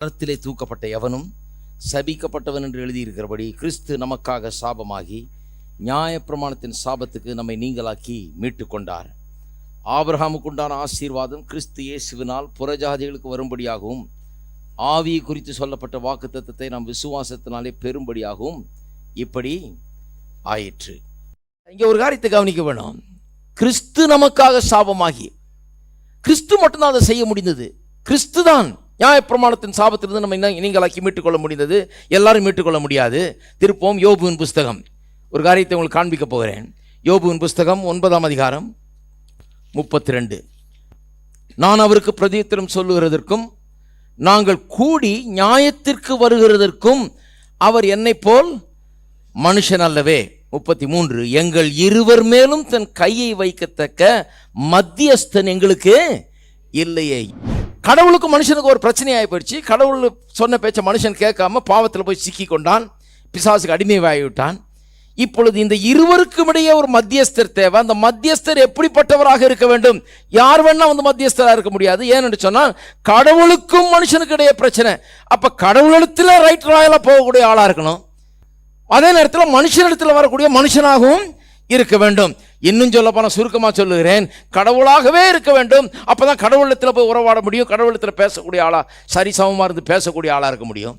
மரத்திலே தூக்கப்பட்ட எவனும் சபிக்கப்பட்டவன் என்று எழுதியிருக்கிறபடி கிறிஸ்து நமக்காக சாபமாகி நியாயப்பிரமாணத்தின் சாபத்துக்கு நம்மை நீங்களாக்கி மீட்டு கொண்டார் ஆபிரகாமுக்குண்டான ஆசீர்வாதம் கிறிஸ்து இயேசுவினால் புறஜாதிகளுக்கு வரும்படியாகவும் ஆவியை குறித்து சொல்லப்பட்ட வாக்குத்தத்தத்தை நாம் விசுவாசத்தினாலே பெறும்படியாகவும் இப்படி ஆயிற்று. இங்கே ஒரு காரியத்தை கவனிக்க வேணும். கிறிஸ்து நமக்காக சாபமாகி கிறிஸ்து மட்டும்தான் அதை செய்ய முடிந்தது. கிறிஸ்து தான் நியாயப்பிரமாணத்தின் சாபத்திலிருந்து நம்ம என்ன நீங்களாக்கி மீட்டுக்கொள்ள முடிந்தது. எல்லாரும் மீட்டுக்கொள்ள முடியாது. திருப்போம் யோபுவின் புஸ்தகம். ஒரு காரியத்தை உங்களுக்கு காண்பிக்க போகிறேன். யோபுவின் புஸ்தகம் ஒன்பதாம் அதிகாரம் முப்பத்தி ரெண்டு நான் அவருக்கு பிரதித்திரம் சொல்லுகிறதற்கும் நாங்கள் கூடி நியாயத்திற்கு வருகிறதற்கும் அவர் என்னை போல் மனுஷன் அல்லவே. முப்பத்தி மூன்று எங்கள் இருவர் மேலும் தன் கையை வைக்கத்தக்க மத்தியஸ்தன் எங்களுக்கு இல்லையே. கடவுளுக்கு மனுஷனுக்கு ஒரு பிரச்சனையாகி போயிடுச்சு. கடவுள் சொன்ன பேச்சை மனுஷன் கேட்காம பாவத்தில் போய் சிக்கி கொண்டான். பிசாசுக்கு அடிமைவாகிவிட்டான் இப்பொழுது இந்த இருவருக்கும் இடையே ஒரு மத்தியஸ்தர் தேவை. அந்த மத்தியஸ்தர் எப்படிப்பட்டவராக இருக்க வேண்டும்? யார் வேணா வந்து மத்தியஸ்தராக இருக்க முடியாது. ஏன்னு சொன்னால் கடவுளுக்கும் மனுஷனுக்கு இடையே பிரச்சனை. அப்போ கடவுளிடத்தில் ரைட் ராயலாக போகக்கூடிய ஆளாக இருக்கணும். அதே நேரத்தில் மனுஷனிடத்தில் வரக்கூடிய மனுஷனாகவும் இருக்க வேண்டும். இன்னும் சொல்ல போன சுருக்கமாக சொல்லுகிறேன். கடவுளாகவே இருக்க வேண்டும். அப்பதான் கடவுளத்தில் போய் உறவாட முடியும். கடவுளத்தில் பேசக்கூடிய ஆளா சரிசமமாக இருந்து பேசக்கூடிய ஆளா இருக்க முடியும்.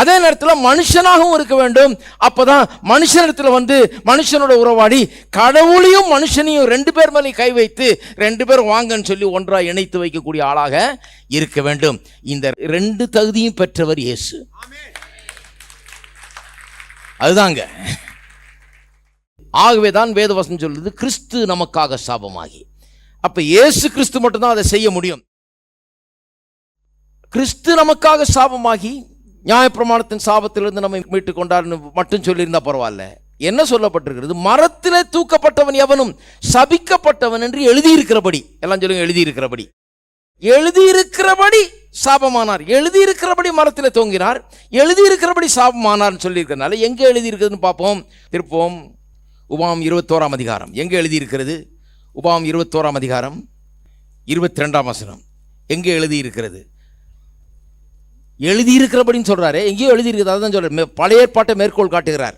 அதே நேரத்தில் மனுஷனாகவும் இருக்க வேண்டும். அப்பதான் மனுஷனிடத்தில் வந்து மனுஷனோட உறவாடி கடவுளையும் மனுஷனையும் ரெண்டு பேர் மேலேயும் கை வைத்து ரெண்டு பேரும் வாங்கன்னு சொல்லி ஒன்றாக இணைத்து வைக்கக்கூடிய ஆளாக இருக்க வேண்டும். இந்த ரெண்டு தகுதியும் பெற்றவர் இயேசு. அதுதாங்க. ஆகவே தான் வேதவசனம் சொல்லுது கிறிஸ்து நமக்காக சாபமாகி. அப்போ இயேசு கிறிஸ்து மட்டும்தான் அதை செய்ய முடியும். கிறிஸ்து நமக்காக சாபமாகி நியாயப்பிரமாணத்தின் சாபத்திலிருந்து நம்மை மீட்டு கொண்டார்னு மட்டும் சொல்லியிருந்தா பரவாயில்ல. என்ன சொல்லப்பட்டிருக்கிறது? மரத்திலே தூக்கப்பட்டவன் எவனும் சபிக்கப்பட்டவன் என்று எழுதியிருக்கிறபடி. எல்லாம் சொல்லுங்க எழுதியிருக்கிறபடி. எழுதியிருக்கிறபடி சாபமானார். எழுதியிருக்கிறபடி மரத்தில் தொங்கினார். எழுதியிருக்கிறபடி சாபமானார்னு சொல்லியிருக்கிறனால எங்கே எழுதியிருக்குதுன்னு பார்ப்போம் திருப்போம். உபாம் இருபத்தோராம் அதிகாரம். எங்கே எழுதியிருக்கிறது? உபாம் இருபத்தோராம் அதிகாரம் இருபத்தி ரெண்டாம் வசனம். எங்கே எழுதியிருக்கிறது? எழுதியிருக்கிறபடின்னு சொல்கிறாரு எங்கேயோ எழுதியிருக்கிறது. அதுதான் சொல்கிறார் பழைய ஏற்பாட்டை மேற்கோள் காட்டுகிறார்.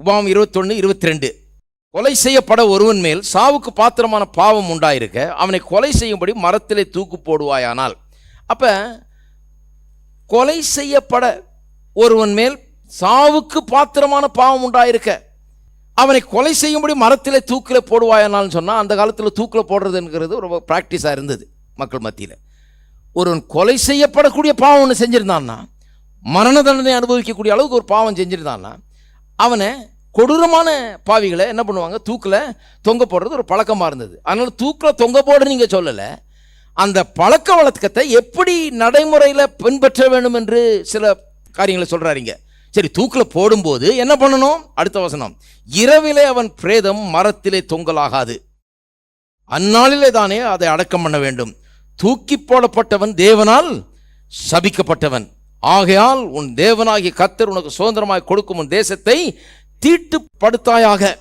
உபாம் இருபத்தொன்று இருபத்தி ரெண்டு கொலை செய்யப்பட ஒருவன் மேல் சாவுக்கு பாத்திரமான பாவம் உண்டாயிருக்க அவனை கொலை செய்யும்படி மரத்திலே தூக்கு போடுவாயானால். அப்போ கொலை செய்யப்பட ஒருவன் மேல் சாவுக்கு பாத்திரமான பாவம் உண்டாயிருக்க அவனை கொலை செய்யும்படி மரத்தில் தூக்கில் போடுவாயானால்னு சொன்னால் அந்த காலத்தில் தூக்கில் போடுறதுங்கிறது ரொம்ப ப்ராக்டிஸாக இருந்தது மக்கள் மத்தியில். ஒருவன் கொலை செய்யப்படக்கூடிய பாவம் ஒன்று செஞ்சுருந்தான்னா மரண தண்டனை அனுபவிக்கக்கூடிய அளவுக்கு ஒரு பாவம் செஞ்சுருந்தான்னா அவனை கொடூரமான பாவிகளை என்ன பண்ணுவாங்க தூக்கில் தொங்க போடுறது ஒரு பழக்கமாக இருந்தது. அதனால் தூக்கில் தொங்க போட நீங்கள் சொல்லலை அந்த பழக்க வழக்கத்தை எப்படி நடைமுறையில் பின்பற்ற வேண்டும் என்று சில காரியங்களை சொல்கிறாருங்க சரி தூக்கில் போடும்போது என்ன பண்ணணும்? அடுத்த வசனம். இரவிலே அவன் பிரேதம் மரத்திலே தொங்கலாகாது. அந்நாளிலே தானே அதை அடக்கம் பண்ண வேண்டும். தூக்கி போடப்பட்டவன் தேவனால் சபிக்கப்பட்டவன். ஆகையால் உன் தேவனாகிய கத்தர் உனக்கு சுதந்திரமாய் கொடுக்கும் உன் தேசத்தை தீட்டுப்படுத்தாயாக.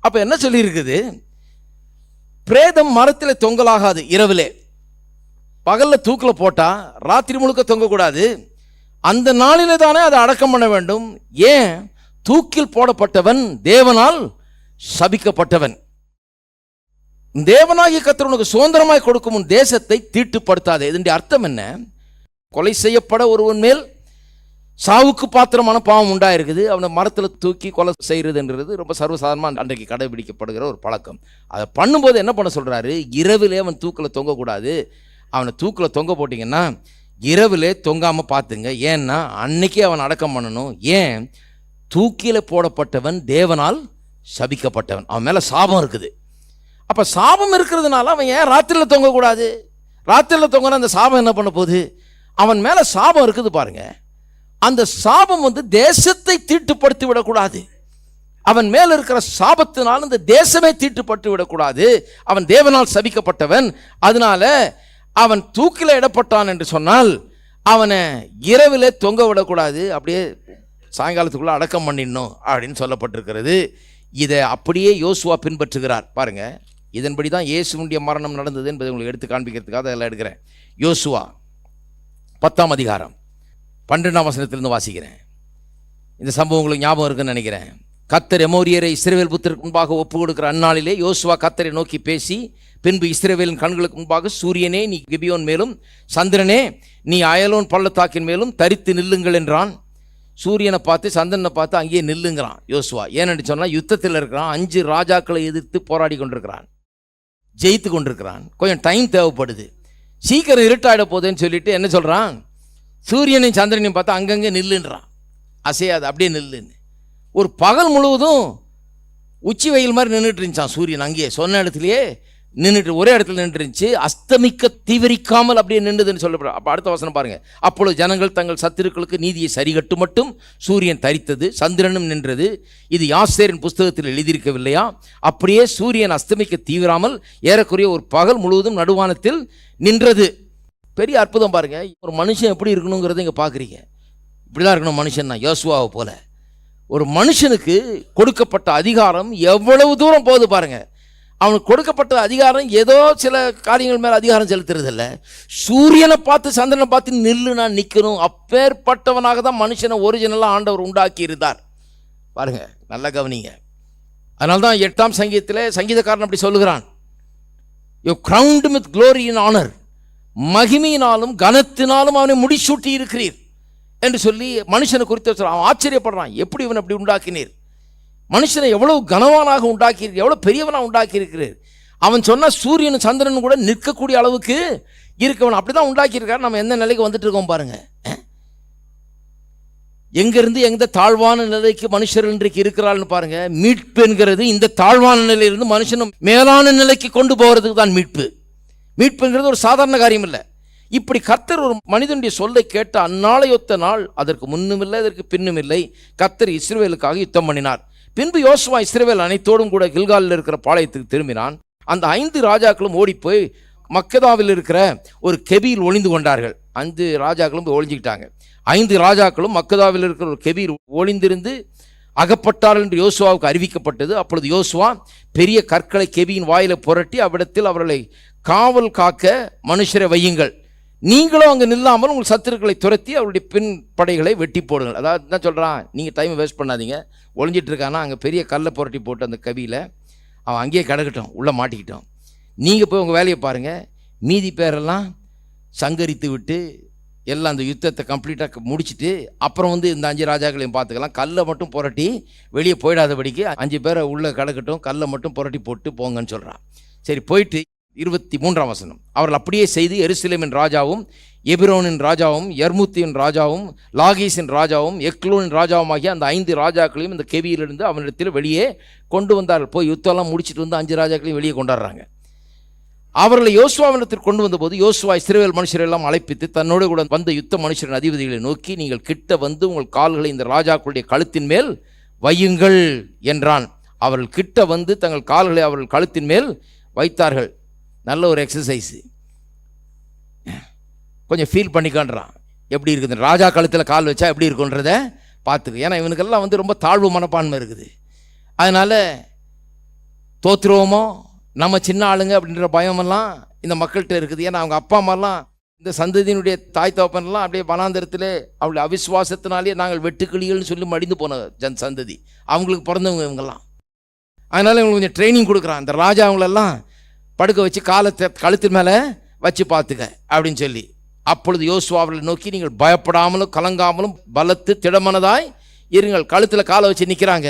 அப்போ என்ன சொல்லியிருக்குது? பிரேதம் மரத்தில் தொங்கலாகாது இரவிலே. பகல்ல தூக்கில் போட்டால் ராத்திரி முழுக்க தொங்கக்கூடாது. அந்த நாளிலே தானே அதை அடக்கம் பண்ண வேண்டும். ஏன்? தூக்கில் போடப்பட்டவன் தேவனால் சபிக்கப்பட்டவன். தேவனாகிய கத்தர் உனக்கு சுதந்திரமாய் கொடுக்கும் உன் தேசத்தை தீட்டுப்படுத்தாதே. இதனுடைய அர்த்தம் என்ன? கொலை செய்யப்பட ஒருவன் மேல் சாவுக்கு பாத்திரமான பாவம் உண்டாயிருக்குது. அவனை மரத்தில் தூக்கி கொலை செய்கிறதுன்றது ரொம்ப சர்வசாதாரணமாக அன்றைக்கு கடைபிடிக்கப்படுகிற ஒரு பழக்கம். அதை பண்ணும்போது என்ன பண்ண சொல்கிறாரு இரவிலே அவன் தூக்கில் தொங்கக்கூடாது. அவனை தூக்கில் தொங்க போட்டிங்கன்னா இரவிலே தொங்காமல் பார்த்துங்க. ஏன்னா அன்னைக்கே அவன் அடக்கம் பண்ணணும். ஏன்? தூக்கியில் போடப்பட்டவன் தேவனால் சபிக்கப்பட்டவன். அவன் மேலே சாபம் இருக்குது. அப்போ சாபம் இருக்கிறதுனால அவன் ஏன் ராத்திரியில் தொங்கக்கூடாது? ராத்திரியில் தொங்கினா அந்த சாபம் என்ன பண்ண போகுது? அவன் மேலே சாபம் இருக்குது பாருங்க. அந்த சாபம் வந்து தேசத்தை தீட்டுப்படுத்தி விடக்கூடாது. அவன் மேல் இருக்கிற சாபத்தினால் இந்த தேசமே தீட்டுப்பட்டு விடக்கூடாது. அவன் தேவனால் சபிக்கப்பட்டவன். அதனால அவன் தூக்கில் இடப்பட்டான் என்று சொன்னால் அவனை இரவில் தொங்க விடக்கூடாது அப்படியே சாயங்காலத்துக்குள்ளே அடக்கம் பண்ணிடணும் அப்படின்னு சொல்லப்பட்டிருக்கிறது. இதை அப்படியே யோசுவா பின்பற்றுகிறார். பாருங்கள் இதன்படி தான் இயேசுனுடைய மரணம் நடந்தது என்பதை உங்களுக்கு எடுத்து காண்பிக்கிறதுக்காக அதெல்லாம் எடுக்கிறேன். யோசுவா பத்தாம் அதிகாரம் பன்னெண்டாம் வசனத்திலிருந்து வாசிக்கிறேன். இந்த சம்பவம் உங்களுக்கு ஞாபகம் இருக்குன்னு நினைக்கிறேன். கத்தர் எமோரியரை சிறுவேல் புத்திற்கு முன்பாக ஒப்பு கொடுக்கிற அந்நாளிலே யோசுவா கத்தரை நோக்கி பேசி பின்பு இஸ்ரேவேலின் கண்களுக்கு முன்பாக சூரியனே நீ கிபியோன் மேலும் சந்திரனே நீ அயலோன் பள்ளத்தாக்கின் மேலும் தரித்து நில்லுங்கள் என்றான். சூரியனை பார்த்து சந்திரனை பார்த்து அங்கேயே நில்லுங்கிறான் யோசுவா. ஏன்னு சொன்னால் யுத்தத்தில் இருக்கிறான் அஞ்சு ராஜாக்களை எதிர்த்து போராடி கொண்டிருக்கிறான். ஜெயித்து கொண்டிருக்கிறான். கொஞ்சம் டைம் தேவைப்படுது. சீக்கிரம் இருட்டாயிட போகுதுன்னு சொல்லிட்டு என்ன சொல்கிறான் சூரியனையும் சந்திரனையும் பார்த்தா அங்கங்கே நில்லுன்றான். அசையாது அப்படியே நில்லுன்னு. ஒரு பகல் முழுவதும் உச்சி வெயில் மாதிரி நின்றுட்டு இருந்துச்சான் சூரியன் அங்கேயே. சொன்ன இடத்துலையே நின்றுட்டு ஒரே இடத்துல நின்றுருந்துச்சு. அஸ்தமிக்க தீவிரிக்காமல் அப்படியே நின்றுதுன்னு சொல்லப்படுற அப்போ அடுத்த வசனம் பாருங்கள் அப்பொழுது ஜனங்கள் தங்கள் சத்துருக்களுக்கு நீதியை சரிகட்டு மட்டும் சூரியன் தரித்தது சந்திரனும் நின்றது. இது யாசேரின் புஸ்தகத்தில் எழுதியிருக்கவில்லையா? அப்படியே சூரியன் அஸ்தமிக்க தீவிராமல் ஏறக்குறைய ஒரு பகல் முழுவதும் நடுவானத்தில் நின்றது. பெரிய அற்புதம் பாருங்கள் ஒரு மனுஷன் எப்படி இருக்கணுங்கிறத இங்கே பார்க்குறீங்க இப்படிதான் இருக்கணும் மனுஷன் தான் யோசுவாவை போல. ஒரு மனுஷனுக்கு கொடுக்கப்பட்ட அதிகாரம் எவ்வளவு தூரம் போகுது பாருங்கள் அவனுக்கு கொடுக்கப்பட்ட அதிகாரம் ஏதோ சில காரியங்கள் மேலே அதிகாரம் செலுத்துறதில்லை. சூரியனை பார்த்து சந்திரனை பார்த்து நில்லு நான் நிற்கணும் அப்பேற்பட்டவனாக தான் மனுஷனை ஒரிஜினலாக ஆண்டவர் உண்டாக்கி இருந்தார் பாருங்க நல்லா கவனிங்க. அதனால தான் எட்டாம் சங்கீதத்தில் சங்கீதக்காரன் அப்படி சொல்லுகிறான். You crowned with glory in honour மகிமையினாலும் கனத்தினாலும் அவனை முடிசூட்டி இருக்கிறீர் என்று சொல்லி மனுஷனை குறித்து அவன் ஆச்சரியப்படுறான். எப்படி இவன் அப்படி உண்டாக்கினீர்? மனுஷனை எவ்வளவு கனவானாக உண்டாக்கி எவ்வளவு பெரியவனாக உண்டாக்கி இருக்கிறார் அவன் சொன்ன சூரியன் சந்திரன் கூட நிற்கக்கூடிய அளவுக்கு இருக்கவன். அப்படிதான் தான் உண்டாக்கியிருக்காரு. நம்ம எந்த நிலைக்கு வந்துட்டு இருக்கோம் பாருங்க. எங்கேருந்து எங்கிருந்து எந்த தாழ்வான நிலைக்கு மனுஷர் இன்றைக்கு இருக்கிறாள்னு பாருங்க. மீட்பு என்கிறது இந்த தாழ்வான நிலையிலிருந்து மனுஷனும் மேலான நிலைக்கு கொண்டு போகிறதுக்கு தான் மீட்பு. மீட்புங்கிறது ஒரு சாதாரண காரியம் இல்லை. இப்படி கர்த்தர் ஒரு மனிதனுடைய சொல்லை கேட்ட அந்நாளையொத்த நாள் அதற்கு முன்னும் இல்லை அதற்கு பின்னும் இல்லை கர்த்தர் இஸ்ரேலுக்காக யுத்தம் பண்ணினார். பின்பு யோசுவா இஸ்ரவேல் அனைத்தோடும் கூட கில்காலில் இருக்கிற பாளையத்துக்கு திரும்பினான். அந்த ஐந்து ராஜாக்களும் ஓடிப்போய் மக்கதாவில் இருக்கிற ஒரு கெபியில் ஒளிந்து கொண்டார்கள். அஞ்சு ராஜாக்களும் போய் ஒளிஞ்சுக்கிட்டாங்க. ஐந்து ராஜாக்களும் மக்கதாவில் இருக்கிற ஒரு கெபியில் ஒளிந்திருந்து அகப்பட்டார்கள் என்று யோசுவாவுக்கு அறிவிக்கப்பட்டது. அப்பொழுது யோசுவா பெரிய கற்களை கெபியின் வாயில புரட்டி அவ்விடத்தில் அவர்களை காவல் காக்க மனுஷரை வையுங்கள். நீங்களும் அங்கே நில்லாமல் உங்கள் சத்துருக்களை துரத்தி அவருடைய பின் படைகளை வெட்டி போடுங்கள். அதாவது என்ன சொல்கிறான் நீங்கள் டைமை வேஸ்ட் பண்ணாதீங்க. ஒழிஞ்சிட்டு இருக்கானா அங்கே பெரிய கல்லை புரட்டி போட்டு அந்த கவியில் அவன் அங்கேயே கிடக்கட்டும் உள்ளே மாட்டிக்கிட்டோம். நீங்கள் போய் உங்கள் வேலையை பாருங்கள் மீதி பேரெல்லாம் சங்கரித்து விட்டு எல்லாம் அந்த யுத்தத்தை கம்ப்ளீட்டாக முடிச்சுட்டு அப்புறம் வந்து இந்த அஞ்சு ராஜாக்களையும் பார்த்துக்கலாம். கல்லை மட்டும் புரட்டி வெளியே போயிடாதபடிக்கு அஞ்சு பேரை உள்ளே கிடக்கட்டும் கல்லை மட்டும் புரட்டி போட்டு போங்கன்னு சொல்கிறான் சரி போயிட்டு இருபத்தி மூன்றாம் வசனம். அவர்கள் அப்படியே செய்து எருசலேமின் ராஜாவும் எபிரோனின் ராஜாவும் யர்முத்தின் ராஜாவும் லாகீஸின் ராஜாவும் எக்லோனின் ராஜாவும் ஆகிய அந்த ஐந்து ராஜாக்களையும் இந்த கெவியிலிருந்து அவனிடத்தில் வெளியே கொண்டு வந்தார்கள். போய் யுத்தம்லாம் முடிச்சிட்டு வந்து அஞ்சு ராஜாக்களையும் வெளியே கொண்டாடுறாங்க. அவர்களை யோசுவாவினத்தில் கொண்டு வந்தபோது யோசுவா இஸ்ரவேல் மனுஷரெல்லாம் அழைப்பித்து தன்னோடு கூட வந்த யுத்த மனுஷரின் அதிபதிகளை நோக்கி நீங்கள் கிட்ட வந்து உங்கள் கால்களை இந்த ராஜாக்களுடைய கழுத்தின் மேல் வையுங்கள் என்றான். அவர்கள் கிட்ட வந்து தங்கள் கால்களை அவர்கள் கழுத்தின் மேல் வைத்தார்கள். நல்ல ஒரு எக்ஸசைஸு கொஞ்சம் ஃபீல் பண்ணிக்கான்றான். எப்படி இருக்குது? ராஜா கழுத்தில் கால் வச்சா எப்படி இருக்குன்றத பார்த்துக்கு. ஏன்னா இவனுக்கெல்லாம் வந்து ரொம்ப தாழ்வு மனப்பான்மை இருக்குது. அதனால் தோத்துருவோமோ? நம்ம சின்ன ஆளுங்க அப்படின்ற பயமெல்லாம் இந்த மக்கள்கிட்ட இருக்குது. ஏன்னா அவங்க அப்பா அம்மாலாம் இந்த சந்ததியினுடைய தாய் தோப்பன்லாம் அப்படியே வனாந்தரத்தில் அவளுடைய அவிஸ்வாசத்தினாலேயே நாங்கள் வெட்டுக்கிளிகள்னு சொல்லி மடிந்து போன ஜன் சந்ததி. அவங்களுக்கு பிறந்தவங்க இவங்கெல்லாம். அதனால் இவங்களுக்கு கொஞ்சம் ட்ரைனிங் கொடுக்குறான். அந்த ராஜா அவங்களெல்லாம் படுக்க வச்சு காலத்தை கழுத்து மேலே வச்சு பார்த்துக்க அப்படின்னு சொல்லி. அப்பொழுது யோசுவா நோக்கி நீங்கள் பயப்படாமலும் கலங்காமலும் பலத்து திடமனதாய் இருங்கள். கழுத்தில் காலை வச்சு நிற்கிறாங்க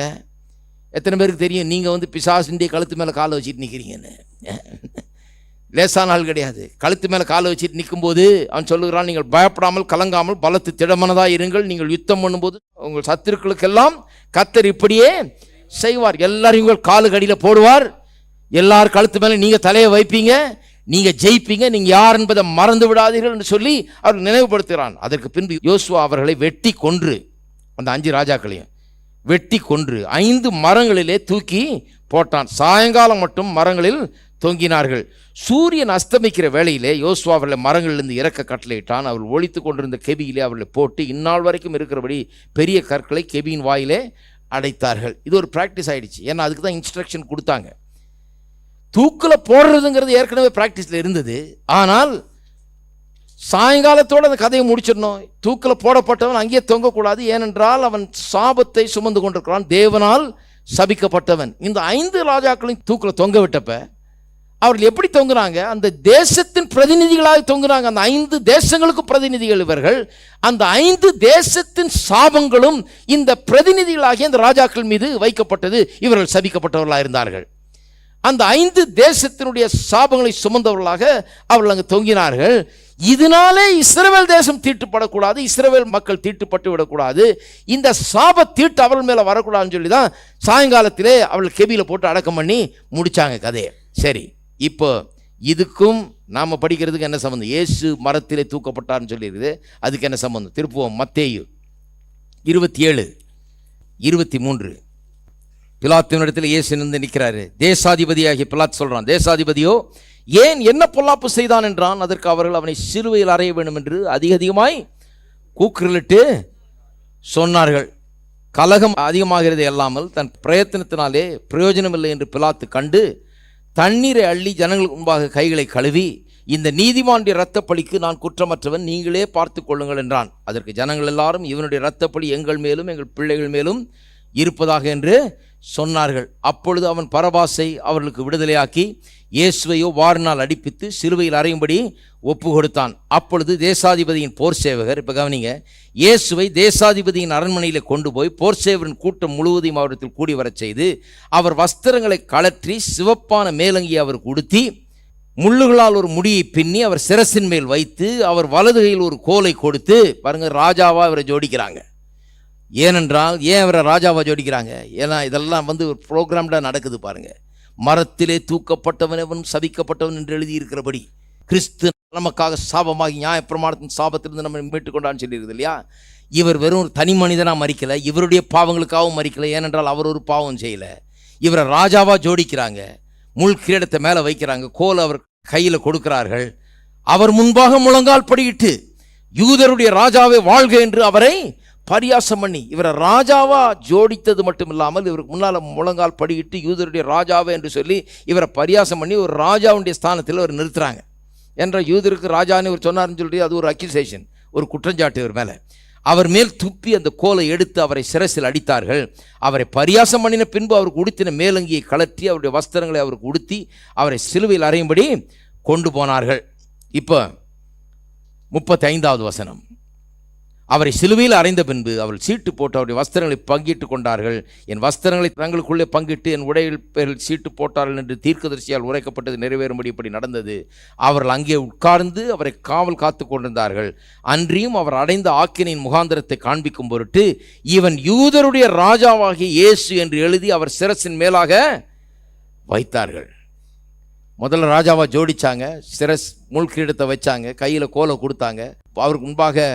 எத்தனை பேருக்கு தெரியும்? நீங்கள் வந்து பிசாசுண்டிய கழுத்து மேலே காலை வச்சுட்டு நிற்கிறீங்கன்னு லேசான ஆள் கிடையாது. கழுத்து மேலே காலை வச்சுட்டு நிற்கும்போது அவன் சொல்லுகிறான் நீங்கள் பயப்படாமல் கலங்காமல் பலத்து திடமனதாக இருங்கள். நீங்கள் யுத்தம் பண்ணும்போது உங்கள் சத்துருக்களுக்கெல்லாம் கத்தர் இப்படியே செய்வார். எல்லாரையும் உங்கள் காலுக்கு அடியில் போடுவார். எல்லார் கழுத்து மேலே நீங்கள் தலையை வைப்பீங்க நீங்கள் ஜெயிப்பீங்க நீங்கள் யார் என்பதை மறந்து விடாதீர்கள் என்று சொல்லி அவர் நினைவுபடுத்துகிறான். அதற்கு பின்பு யோசுவா அவர்களை வெட்டி கொன்று அந்த அஞ்சு ராஜாக்களையும் வெட்டி கொன்று ஐந்து மரங்களிலே தூக்கி போட்டான். சாயங்காலம் மட்டும் மரங்களில் தொங்கினார்கள். சூரியன் அஸ்தமிக்கிற வேளையிலே யோசுவா அவர்களை மரங்களிலிருந்து இறக்க கட்டளையிட்டான். அவள் ஒழித்து கொண்டிருந்த கெபியிலே அவர்களை போட்டு இந்நாள் வரைக்கும் இருக்கிறபடி பெரிய கற்களை கெபியின் வாயிலே அடைத்தார்கள். இது ஒரு ப்ராக்டிஸ் ஆகிடுச்சு ஏன்னா அதுக்கு தான் இன்ஸ்ட்ரக்ஷன் கொடுத்தாங்க. தூக்கில் போடுறதுங்கிறது ஏற்கனவே ப்ராக்டிஸில் இருந்தது. ஆனால் சாயங்காலத்தோடு அந்த கதையை முடிச்சிடணும். தூக்கில் போடப்பட்டவன் அங்கேயே தொங்கக்கூடாது. ஏனென்றால் அவன் சாபத்தை சுமந்து கொண்டிருக்கிறான். தேவனால் சபிக்கப்பட்டவன். இந்த ஐந்து ராஜாக்களையும் தூக்கில் தொங்க விட்டப்ப அவர்கள் எப்படி தொங்குறாங்க அந்த தேசத்தின் பிரதிநிதிகளாக தொங்குறாங்க அந்த ஐந்து தேசங்களுக்கு பிரதிநிதிகள் இவர்கள். அந்த ஐந்து தேசத்தின் சாபங்களும் இந்த பிரதிநிதிகளாகிய இந்த ராஜாக்கள் மீது வைக்கப்பட்டது. இவர்கள் சபிக்கப்பட்டவர்களாக இருந்தார்கள் அந்த ஐந்து தேசத்தினுடைய சாபங்களை சுமந்தவர்களாக அவர்கள் அங்கு தொங்கினார்கள். இதனாலே இஸ்ரவேல் தேசம் தீட்டுப்படக்கூடாது இஸ்ரவேல் மக்கள் தீட்டுப்பட்டு விடக்கூடாது. இந்த சாப தீட்டு அவர்கள் மேலே வரக்கூடாதுன்னு சொல்லி தான் சாயங்காலத்திலே அவள் கெபியில் போட்டு அடக்கம் பண்ணி முடிச்சாங்க கதையை. சரி இப்போ இதுக்கும் நாம் படிக்கிறதுக்கு என்ன சம்மந்தம் இயேசு மரத்திலே தூக்கப்பட்டார்னு சொல்லியிருக்குது. அதுக்கு என்ன சம்மந்தம் திருப்புவோம் மத்தேயு இருபத்தி ஏழு இருபத்தி மூன்று. பிலாத்தினிடத்தில் இயேசு நின்று நிற்கிறாரு. தேசாதிபதியாகிய பிலாத் சொல்கிறான் தேசாதிபதியோ ஏன் என்ன பொல்லாப்பு செய்தான் என்றான்? அதற்கு அவர்கள் அவனை சிலுவையில் அறைய வேண்டும் என்று அதிக அதிகமாய் கூக்குரலிட்டு சொன்னார்கள். கலகம் அதிகமாகிறது இல்லாமல் தன் பிரயத்தனத்தினாலே பிரயோஜனமில்லை என்று பிலாத்து கண்டு தண்ணீரை அள்ளி ஜனங்களுக்கு முன்பாக கைகளை கழுவி இந்த நீதிமானுடைய இரத்தப்பழிக்கு நான் குற்றமற்றவன் நீங்களே பார்த்து கொள்ளுங்கள் என்றான். அதற்கு ஜனங்கள் எல்லாரும் இவனுடைய இரத்தப்பழி எங்கள் மேலும் எங்கள் பிள்ளைகள் மேலும் இருப்பதாக என்று சொன்னார்கள். அப்பொழுது அவன் பரபாசை அவர்களுக்கு விடுதலையாக்கி இயேசுவையோ வாரினால் அடிப்பித்து சிலுவையில் அறையும்படி ஒப்பு கொடுத்தான் அப்பொழுது தேசாதிபதியின் போர் சேவகர் இப்போ கவனிங்க இயேசுவை தேசாதிபதியின் அரண்மனையில் கொண்டு போய் போர் சேவரின் கூட்டம் முழுவதையும் அவரிடத்தில் கூடி வரச் செய்து அவர் வஸ்திரங்களை கழற்றி சிவப்பான மேலங்கி அவருக்கு உடுத்தி முள்ளுகளால் ஒரு முடியை பின்னி அவர் சிரசின் மேல் வைத்து அவர் வலதுகையில் ஒரு கோலை கொடுத்து பாருங்க ராஜாவாக இவரை ஜோடிக்கிறாங்க. ஏனென்றால் ஏன் அவரை ராஜாவாக ஜோடிக்கிறாங்க? ஏன்னா இதெல்லாம் வந்து ஒரு ப்ரோக்ராம்டாக நடக்குது பாருங்கள் மரத்திலே தூக்கப்பட்டவனவனும் சபிக்கப்பட்டவன் என்று எழுதியிருக்கிறபடி கிறிஸ்து நமக்காக சாபமாகி நியாயப்பிரமாணத்தின் சாபத்திலிருந்து நம்ம மீட்டுக்கொண்டான்னு சொல்லியிருக்குது இல்லையா? இவர் வெறும் ஒரு தனி மனிதனாக மறிக்கலை இவருடைய பாவங்களுக்காகவும் மறிக்கல ஏனென்றால் அவர் ஒரு பாவம் செய்யலை. இவரை ராஜாவாக ஜோடிக்கிறாங்க. முள் கிரீடத்தை மேலே வைக்கிறாங்க. கோல் அவர் கையில் கொடுக்கிறார்கள். அவர் முன்பாக முழங்கால் படியிட்டு யூதருடைய ராஜாவை வாழ்க என்று அவரை பரியாசம் பண்ணி இவரை ராஜாவா ஜோடித்தது மட்டும் இல்லாமல் இவருக்கு முன்னால் முழங்கால் படியிட்டு யூதருடைய ராஜாவே என்று சொல்லி இவரை பரியாசம் பண்ணி ஒரு ராஜாவுடைய ஸ்தானத்தில் அவர் நிறுத்துறாங்க. என்ற யூதருக்கு ராஜான்னு இவர் சொன்னார்னு சொல்லி அது ஒரு அக்யூசேஷன் ஒரு குற்றஞ்சாட்டு இவர் மேலே. அவர் மேல் துப்பி அந்த கோலை எடுத்து அவரை சிரசில் அடித்தார்கள். அவரை பரியாசம் பண்ணின பின்பு அவருக்கு உடுத்தின மேலங்கியை கலற்றி அவருடைய வஸ்திரங்களை அவருக்கு உடுத்தி அவரை சிலுவையில் அறையும்படி கொண்டு போனார்கள். இப்போ முப்பத்தைந்தாவது வசனம். அவரை சிலுவையில் அறைந்த பின்பு அவள் சீட்டு போட்டு அவருடைய வஸ்திரங்களை பங்கிட்டு கொண்டார்கள். என் வஸ்திரங்களை தங்களுக்குள்ளே பங்கிட்டு என் உடையில் பேரில் சீட்டு போட்டார்கள் என்று தீர்க்கதரிசியால் உரைக்கப்பட்டது நிறைவேறும்படி இப்படி நடந்தது. அவர்கள் அங்கே உட்கார்ந்து அவரை காவல் காத்து கொண்டிருந்தார்கள். அன்றியும் அவர் அடைந்த ஆக்கினின் முகாந்திரத்தை காண்பிக்கும் பொருட்டு இவன் யூதருடைய ராஜாவாகிய இயேசு என்று எழுதி அவர் சிரசின் மேலாக வைத்தார்கள். முதல்ல ராஜாவா ஜோடிச்சாங்க. சிரஸ் முள் கிரீடத்தை வச்சாங்க. கையில் கோலை கொடுத்தாங்க. அவருக்கு முன்பாக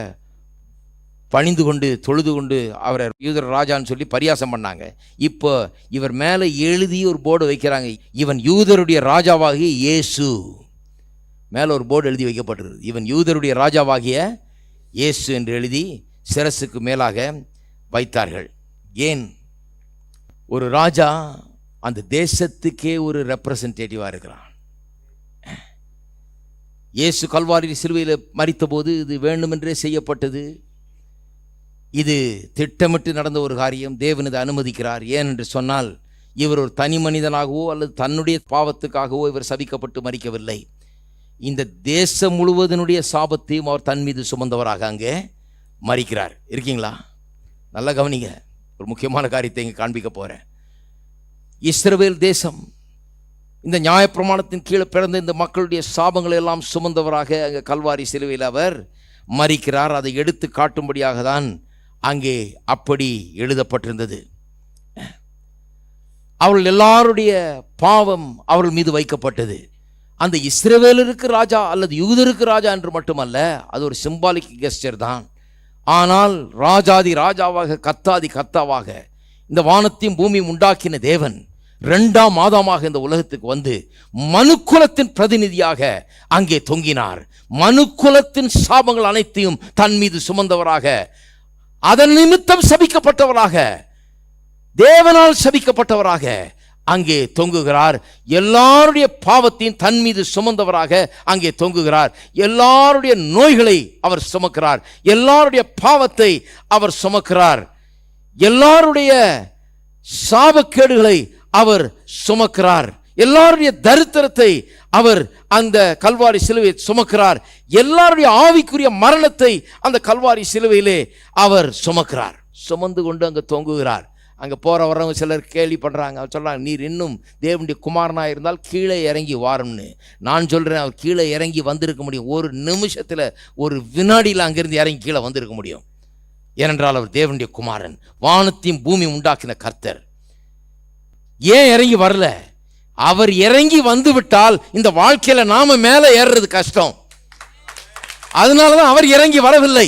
பணிந்து கொண்டு தொழுது கொண்டு அவரை யூதர் ராஜான்னு சொல்லி பரியாசம் பண்ணாங்க. இப்போ இவர் மேலே எழுதி ஒரு போர்டு வைக்கிறாங்க. இவன் யூதருடைய ராஜாவாகிய இயேசு. மேலே ஒரு போர்டு எழுதி வைக்கப்பட்டிருக்குது. இவன் யூதருடைய ராஜாவாகிய இயேசு என்று எழுதி சிரசுக்கு மேலாக வைத்தார்கள். ஏன்? ஒரு ராஜா அந்த தேசத்துக்கே ஒரு ரெப்ரசன்டேட்டிவாக இருக்கிறான். இயேசு கல்வாரி சிலுவையில் மறித்தபோது இது வேண்டுமென்றே செய்யப்பட்டது. இது திட்டமிட்டு நடந்த ஒரு காரியம். தேவன் இதை அனுமதிக்கிறார். ஏன் என்று சொன்னால் இவர் ஒரு தனி மனிதனாகவோ அல்லது தன்னுடைய பாவத்துக்காகவோ இவர் சபிக்கப்பட்டு மறிக்கவில்லை. இந்த தேசம் முழுவதனுடைய சாபத்தையும் அவர் தன் மீது சுமந்தவராக அங்கே மறிக்கிறார். இருக்கீங்களா? நல்லா கவனிங்க. ஒரு முக்கியமான காரியத்தை இங்கே காண்பிக்க போகிறேன் இஸ்ரவேல் தேசம் இந்த நியாயப்பிரமாணத்தின் கீழே பிறந்த இந்த மக்களுடைய சாபங்களை எல்லாம் சுமந்தவராக அங்கே கல்வாரி சிலுவையில் அவர் மறிக்கிறார். அதை எடுத்து காட்டும்படியாக தான் அங்கே அப்படி எழுதப்பட்டிருந்தது. அவர்கள் எல்லாருடைய பாவம் அவர்கள் மீது வைக்கப்பட்டது. அந்த இஸ்ரேவேலருக்கு ராஜா அல்லது யூதருக்கு ராஜா என்று மட்டுமல்ல அது ஒரு சிம்பாலிக் கெஸ்டர் தான். ஆனால் ராஜாதி ராஜாவாக கத்தாதி கத்தாவாக இந்த வானத்தையும் பூமியும் உண்டாக்கின தேவன் ரெண்டாம் மாதமாக இந்த உலகத்துக்கு வந்து மனுக்குலத்தின் பிரதிநிதியாக அங்கே தொங்கினார். மனுக்குலத்தின் சாபங்கள் அனைத்தையும் தன் மீது சுமந்தவராக அதன் நிமித்தம் சபிக்கப்பட்டவராக. தேவனால் சபிக்கப்பட்டவராக அங்கே தொங்குகிறார். எல்லாருடைய பாவத்தையும் தன் மீது சுமந்தவராக அங்கே தொங்குகிறார். எல்லாருடைய நோய்களை அவர் சுமக்கிறார். எல்லாருடைய பாவத்தை அவர் சுமக்கிறார். எல்லாருடைய சாபக்கேடுகளை அவர் சுமக்கிறார். எல்லாருடைய தரித்திரத்தை அவர் அந்த கல்வாரி சிலுவை சுமக்கிறார். எல்லாருடைய ஆவிக்குரிய மரணத்தை அந்த கல்வாரி சிலுவையிலே அவர் சுமக்கிறார். சுமந்து கொண்டு அங்கே தொங்குகிறார். அங்கே போகிற வரவங்க சிலர் கேள்வி பண்ணுறாங்க அவர் சொல்கிறாங்க நீர் இன்னும் தேவனுடைய குமாரனாக இருந்தால் கீழே இறங்கி வாரும்னு. நான் சொல்கிறேன் அவர் கீழே இறங்கி வந்திருக்க முடியும். ஒரு நிமிஷத்தில் ஒரு வினாடியில் அங்கேருந்து இறங்கி கீழே வந்திருக்க முடியும். ஏனென்றால் அவர் தேவனுடைய குமாரன். வானத்தையும் பூமி உண்டாக்கின கர்த்தர். ஏன் இறங்கி வரல? அவர் இறங்கி வந்து விட்டால் இந்த வாழ்க்கையில் நாம மேலே ஏறுறது கஷ்டம். அதனால தான் அவர் இறங்கி வரவில்லை.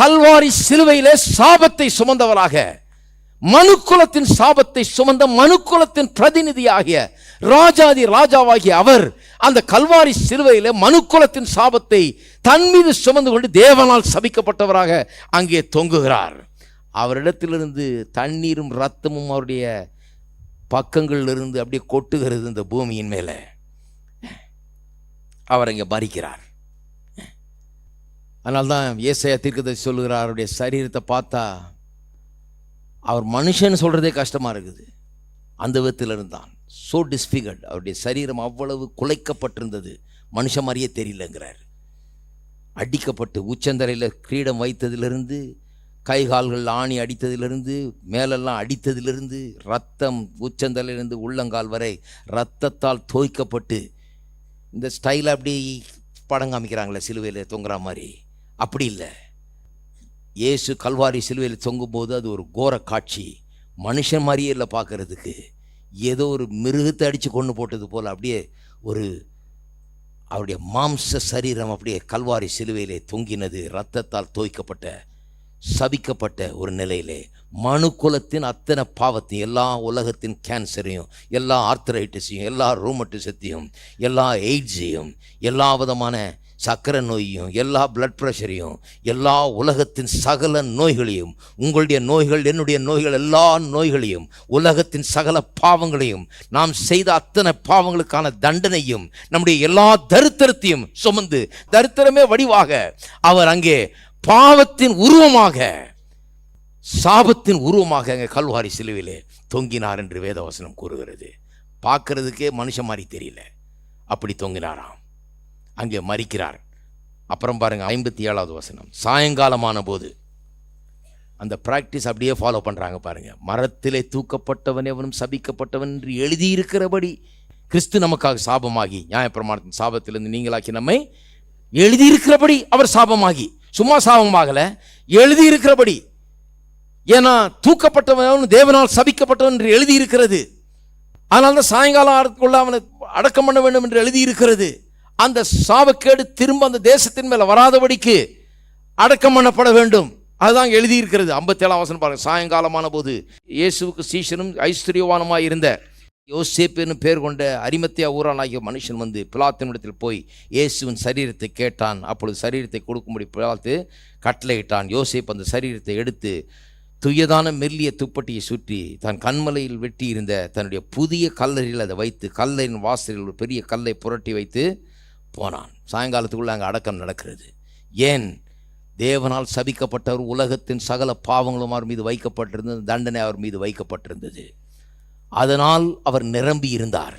கல்வாரி சிலுவையிலே சாபத்தை சுமந்தவராக மனுக்குலத்தின் சாபத்தை சுமந்த மனுக்குலத்தின் பிரதிநிதியாகிய ராஜாதி ராஜாவாகிய அவர் அந்த கல்வாரி சிலுவையில் மனுக்குலத்தின் சாபத்தை தன் மீது சுமந்து கொண்டு தேவனால் சபிக்கப்பட்டவராக அங்கே தொங்குகிறார். அவரிடத்திலிருந்து தண்ணீரும் ரத்தமும் அவருடைய பக்கங்களிலிருந்து அப்படியே கொட்டுகிறது இந்த பூமியின் மேலே. அவர் அங்கே மறிக்கிறார் அதனால்தான் ஏசையா தீர்க்கதரிசி சொல்லுகிறார் அவருடைய சரீரத்தை பார்த்தா அவர் மனுஷன் சொல்கிறதே கஷ்டமாக இருக்குது. அந்த விதத்தில் இருந்தான் ஸோ டிஸ்பிகர்ட் அவருடைய சரீரம் அவ்வளவு குலைக்கப்பட்டிருந்தது. மனுஷன் மாதிரியே தெரியலங்கிறார். அடிக்கப்பட்டு உச்சந்தரையில் கிரீடம் வைத்ததிலிருந்து கை கால்கள் ஆணி அடித்ததிலிருந்து மேலெல்லாம் அடித்ததிலிருந்து ரத்தம் உச்சந்தலிருந்து உள்ளங்கால் வரை ரத்தத்தால் தோய்க்கப்பட்டு இந்த ஸ்டைல் அப்படி படம் காமிக்கிறாங்களே சிலுவையில் தொங்குற மாதிரி. அப்படி இல்லை. இயேசு கல்வாரி சிலுவையில் தொங்கும்போது அது ஒரு கோர காட்சி. மனுஷன் மாதிரியே இல்லை பார்க்கறதுக்கு ஏதோ ஒரு மிருகத்தை அடித்து கொண்டு போட்டது போல் அப்படியே ஒரு அவருடைய மாம்ச சரீரம் அப்படியே கல்வாரி சிலுவையிலே தொங்கினது ரத்தத்தால் தோய்க்கப்பட்ட சபிக்கப்பட்ட ஒரு நிலையிலே மனு குலத்தின் அத்தனை பாவத்தையும் எல்லா உலகத்தின் கேன்சரையும் எல்லா ஆர்த்தரைட்டிஸையும் எல்லா ரூமட்டிசத்தையும் எல்லா எய்ட்ஸையும் எல்லா விதமான சக்கரை நோயையும் எல்லா பிளட் ப்ரெஷரையும் எல்லா உலகத்தின் சகல நோய்களையும் உங்களுடைய நோய்கள் என்னுடைய நோய்கள் எல்லா நோய்களையும் உலகத்தின் சகல பாவங்களையும் நாம் செய்த அத்தனை பாவங்களுக்கான தண்டனையும் நம்முடைய எல்லா தரித்திரத்தையும் சுமந்து தரித்திரமே வடிவாக அவர் அங்கே பாவத்தின் உருவமாக சாபத்தின் உருவமாக எங்கள் கல்வாரி சிலுவிலே தொங்கினார் என்று வேதவசனம் கூறுகிறது. பார்க்கறதுக்கே மனுஷன் மாதிரி தெரியல. அப்படி தொங்கினாராம். அங்கே மறிக்கிறார் அப்புறம் பாருங்கள் ஐம்பத்தி ஏழாவது வசனம். சாயங்காலமான போது அந்த ப்ராக்டிஸ் அப்படியே ஃபாலோ பண்ணுறாங்க பாருங்கள் மரத்திலே தூக்கப்பட்டவன் எவனும் சபிக்கப்பட்டவன் என்று எழுதியிருக்கிறபடி கிறிஸ்து நமக்காக சாபமாகி நியாயப்பிரமாணத்தின் சாபத்திலிருந்து நீங்களாக்கி நம்மை எழுதியிருக்கிறபடி அவர் சாபமாகி சும்மா சாபமாகல. எழுதியிருக்கிறபடி. ஏன்னா தூக்கப்பட்டவன் தேவனால் சபிக்கப்பட்டவன் என்று எழுதியிருக்கிறது. அதனால தான் சாயங்காலம் ஆறதுக்குள்ள அவனை அடக்கம் பண்ண வேண்டும் என்று எழுதியிருக்கிறது. அந்த சாபக்கேடு திரும்ப அந்த தேசத்தின் மேலே வராதபடிக்கு அடக்கம் பண்ணப்பட வேண்டும். அதுதான் எழுதியிருக்கிறது. ஐம்பத்தேழாம் வசனம் பாருங்கள் சாயங்காலமான போது இயேசுவுக்கு சீசனும் ஐஸ்வர்யவானுமாய் இருந்த யோசேப்புன்னு பேர் கொண்ட அரிமத்தியா ஊரானாகிய மனுஷன் வந்து பிலாத்தினிடத்தில் போய் இயேசுவின் சரீரத்தை கேட்டான். அப்பொழுது சரீரத்தை கொடுக்கும்படி பிலாத்து கட்டளையிட்டான். யோசேப் அந்த சரீரத்தை எடுத்து துயதான மெல்லிய துப்பட்டியை சுற்றி தன் கண்மலையில் வெட்டியிருந்த தன்னுடைய புதிய கல்லறையில் அதை வைத்து கல்லரின் வாசலில் ஒரு பெரிய கல்லை புரட்டி வைத்து போனான். சாயங்காலத்துக்குள்ளே அங்கே அடக்கம் நடக்கிறது. ஏன்? தேவனால் சபிக்கப்பட்டவர் உலகத்தின் சகல பாவங்களும் அவர் மீது வைக்கப்பட்டிருந்தது தண்டனை அவர் மீது வைக்கப்பட்டிருந்தது. அதனால் அவர் நிரம்பி இருந்தார்.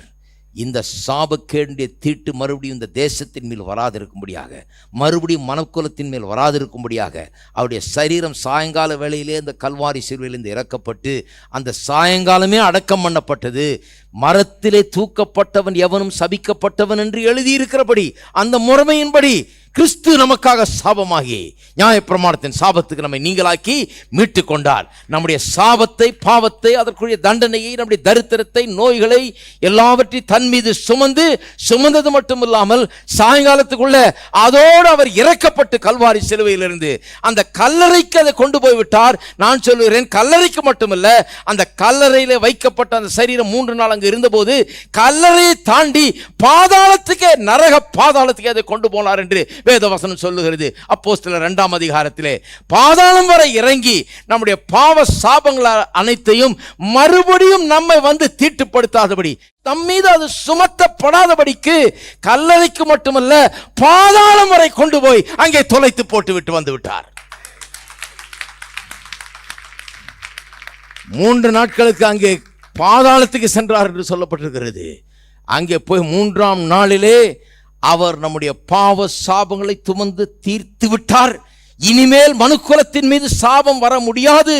இந்த சாபக்கேடுடைய தீட்டு மறுபடியும் இந்த தேசத்தின் மேல் வராதிருக்கும்படியாக மறுபடியும் மனக்குலத்தின் மேல் வராதிருக்கும்படியாக அவருடைய சரீரம் சாயங்கால வேளையிலே இந்த கல்வாரி சிறுவையிலிருந்து இறக்கப்பட்டு அந்த சாயங்காலமே அடக்கம் பண்ணப்பட்டது. மரத்திலே தூக்கப்பட்டவன் எவனும் சபிக்கப்பட்டவன் என்று எழுதியிருக்கிறபடி அந்த முறைமையின்படி கிறிஸ்து நமக்காக சாபமாகி நியாயப்பிரமாணத்தின் சாபத்துக்கு நம்மை நீங்களாக்கி மீட்டு கொண்டார் நம்முடைய சாபத்தை பாவத்தை அதற்குரிய தண்டனையை நம்முடைய தரித்திரத்தை நோய்களை எல்லாவற்றையும் தன் மீது சுமந்து சுமந்தது மட்டும் இல்லாமல் சாயங்காலத்துக்குள்ள அதோடு அவர் இறக்கப்பட்டு கல்வாரி சிலுவையிலிருந்து அந்த கல்லறைக்கு அதை கொண்டு போய்விட்டார் நான் சொல்லுகிறேன் கல்லறைக்கு மட்டுமல்ல அந்த கல்லறையில் வைக்கப்பட்ட அந்த சரீரம் மூன்று நாள் அங்கு இருந்தபோது கல்லறையை தாண்டி பாதாளத்துக்கே நரக பாதாளத்துக்கே அதை கொண்டு போனார் என்று வேதவசனம் சொல்லுகிறது. அப்போஸ்ட்டில் ரெண்டாம் அதிகாரத்திலே பாதாளம் வரை இறங்கி நம்முடைய பாவ சாபங்கள் அனைத்தையும் மறுபடியும் நம்மை வந்து தீட்டுப்படுத்தாதபடி தம் மீது அது சுமத்தப்படாதபடிக்கு கல்லறைக்கு மட்டுமல்ல பாதாளம் வரை கொண்டு போய் அங்கே தொலைத்து போட்டு விட்டு வந்து விட்டார். மூன்று நாட்களுக்கு அங்கே பாதாளத்துக்கு சென்றார் என்று சொல்லப்பட்டிருக்கிறது. அங்கே போய் மூன்றாம் நாளிலே அவர் நம்முடைய பாவ சாபங்களை துமந்து தீர்த்து விட்டார். இனிமேல் மனுக்குலத்தின் மீது சாபம் வர முடியாது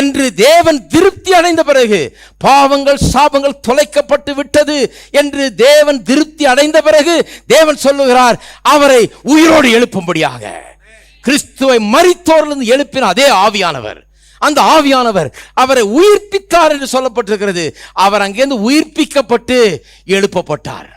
என்று தேவன் திருப்தி அடைந்த பிறகு பாவங்கள் சாபங்கள் தொலைக்கப்பட்டு விட்டது என்று தேவன் திருப்தி அடைந்த பிறகு தேவன் சொல்லுகிறார் அவரை உயிரோடு எழுப்பும்படியாக. கிறிஸ்துவை மறித்தோரிலிருந்து எழுப்பின அதே ஆவியானவர். அந்த ஆவியானவர் அவரை உயிர்ப்பித்தார் என்று சொல்லப்பட்டிருக்கிறது. அவர் அங்கிருந்து உயிர்ப்பிக்கப்பட்டு எழுப்பப்பட்டார்.